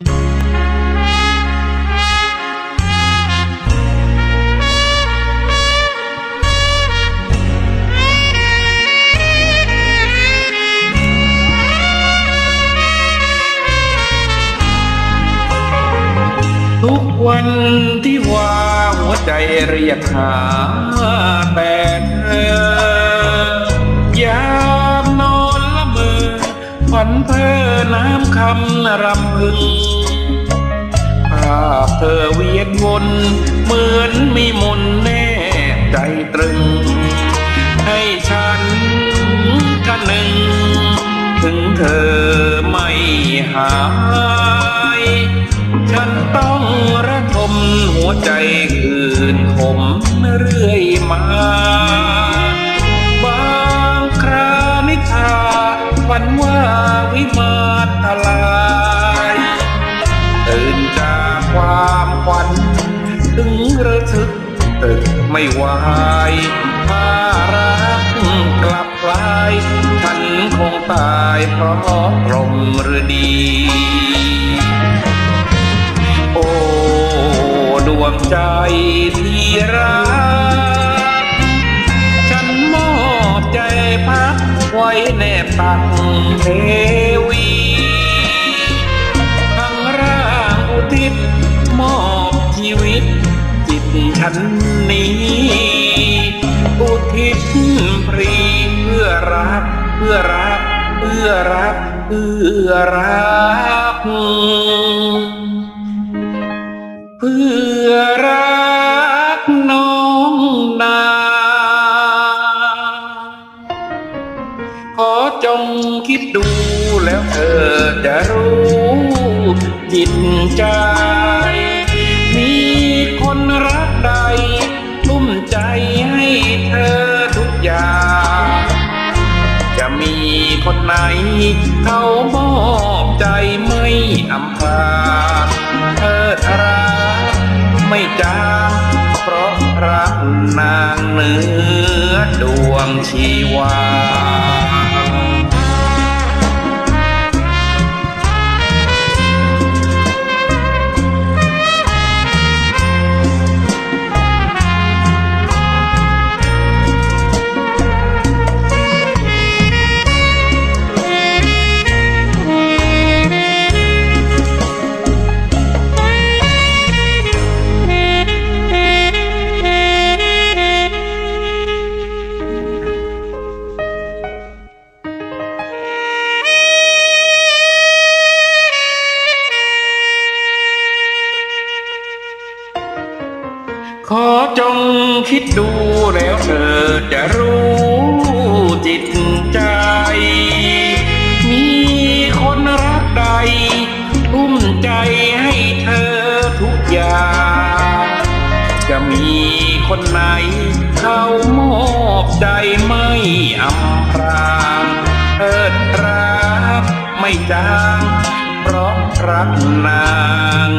ทุกวันที่ว่าหัวใจเรียกหาำคำรำพึง ภาพเธอเวียนวนเหมือนมีมนแนบใจตรึง ให้ฉันกันหนึ่ง ถึงเธอไม่หาย ฉันต้องระทมหัวใจคืน ตึกไม่ไหวถ้ารักกลับลายฉันคงตายเพราะกลมฤดี โอ้ ดวงใจที่รัก ฉันมอบใจพักไว้แนบตักเท ฉันนี้ อุทิศพรีเพื่อรัก เพื่อรัก เพื่อรัก เพื่อรัก เพื่อรักน้องนาขอจงคิดดูแล้วเธอจะรู้จิตใจ คนไหน เขามอบใจไม่อำพรางเธอรักไม่จางเพราะรักนางเหนือดวงชีวา ขอจงคิดดูแล้วเธอจะรู้จิตใจ มีคนรักใด ทุ่มใจให้เธอทุกอย่าง จะมีคนไหน เขามอบใจไม่อำพรางเอิดรักไม่จาง เพราะรักนาง